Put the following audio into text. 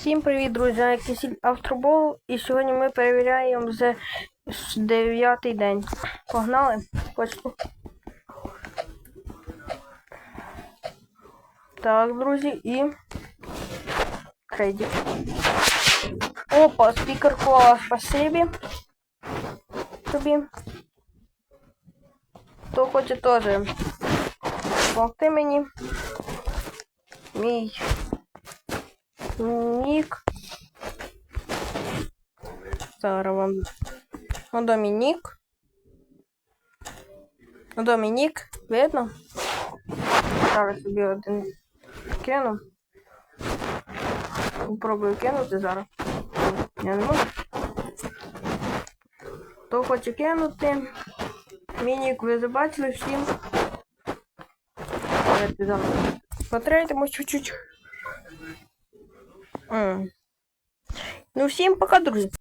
Всім привіт, друзі! Я Кисіль Автобол, і сьогодні ми перевіряємо вже дев'ятий день. Погнали почту. Так, друзі, і кредит. Опа, спікер кола, спасибі. Тобі. Хто хоче теж допомогти мені. Мій Нік. Зараз вам. Ну, Домінік. Ну, Домінік. Видно? Зараз собі один кину. Попробую кинути зараз. Я не можу. Хто хоче кинути? Мінік, ви забачили всім. Давайте зараз. Потрейдемо чуть-чуть. Ну, всім пока, друзі.